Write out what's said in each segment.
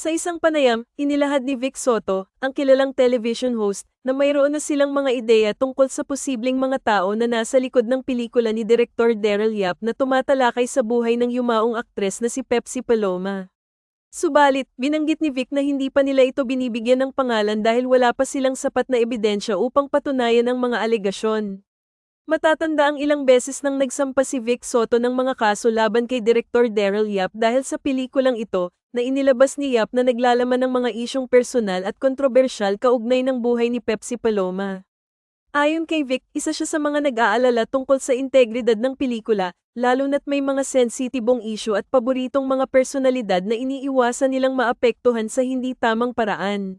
Sa isang panayam, inilahad ni Vic Soto, ang kilalang television host, na mayroon na silang mga ideya tungkol sa posibleng mga tao na nasa likod ng pelikula ni Director Daryl Yap na tumatalakay sa buhay ng yumaong aktres na si Pepsi Paloma. Subalit, binanggit ni Vic na hindi pa nila ito binibigyan ng pangalan dahil wala pa silang sapat na ebidensya upang patunayan ang mga alegasyon. Matatanda ang ilang beses nang nagsampa si Vic Soto ng mga kaso laban kay Director Daryl Yap dahil sa pelikulang ito, na inilabas ni Yap na naglalaman ng mga isyong personal at kontrobersyal kaugnay ng buhay ni Pepsi Paloma. Ayon kay Vic, isa siya sa mga nag-aalala tungkol sa integridad ng pelikula, lalo na't may mga sensitibong issue at paboritong mga personalidad na iniiwasan nilang maapektuhan sa hindi tamang paraan.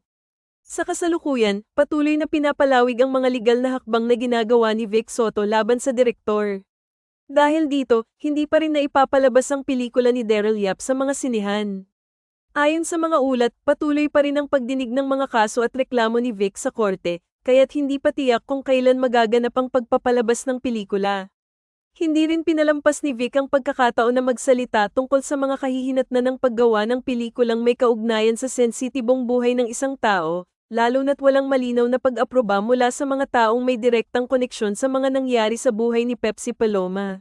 Sa kasalukuyan, patuloy na pinapalawig ang mga legal na hakbang na ginagawa ni Vic Soto laban sa direktor. Dahil dito, hindi pa rin naipapalabas ang pelikula ni Daryl Yap sa mga sinihan. Ayon sa mga ulat, patuloy pa rin ang pagdinig ng mga kaso at reklamo ni Vic sa korte, kaya't hindi pa tiyak kung kailan magaganap ang pagpapalabas ng pelikula. Hindi rin pinalampas ni Vic ang pagkakataon na magsalita tungkol sa mga kahihinatnan ng paggawa ng pelikulang may kaugnayan sa sensitibong buhay ng isang tao, lalo na't walang malinaw na pag-aproba mula sa mga taong may direktang koneksyon sa mga nangyari sa buhay ni Pepsi Paloma.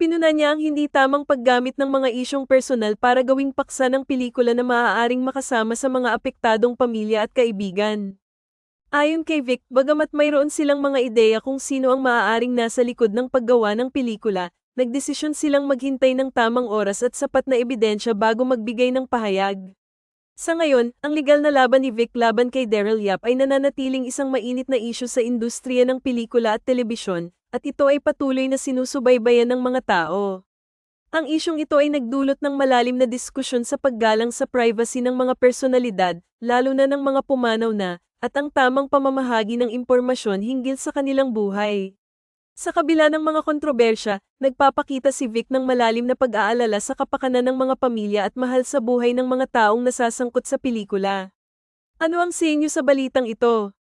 Pinuna niya ang hindi tamang paggamit ng mga isyong personal para gawing paksa ng pelikula na maaaring makasama sa mga apektadong pamilya at kaibigan. Ayon kay Vic, bagamat mayroon silang mga ideya kung sino ang maaaring nasa likod ng paggawa ng pelikula, nagdesisyon silang maghintay ng tamang oras at sapat na ebidensya bago magbigay ng pahayag. Sa ngayon, ang legal na laban ni Vic laban kay Daryl Yap ay nananatiling isang mainit na isyu sa industriya ng pelikula at telebisyon, at ito ay patuloy na sinusubaybayan ng mga tao. Ang isyong ito ay nagdulot ng malalim na diskusyon sa paggalang sa privacy ng mga personalidad, lalo na ng mga pumanaw na, at ang tamang pamamahagi ng impormasyon hinggil sa kanilang buhay. Sa kabila ng mga kontrobersya, nagpapakita si Vic ng malalim na pag-aalala sa kapakanan ng mga pamilya at mahal sa buhay ng mga taong nasasangkot sa pelikula. Ano ang sinyo sa balitang ito?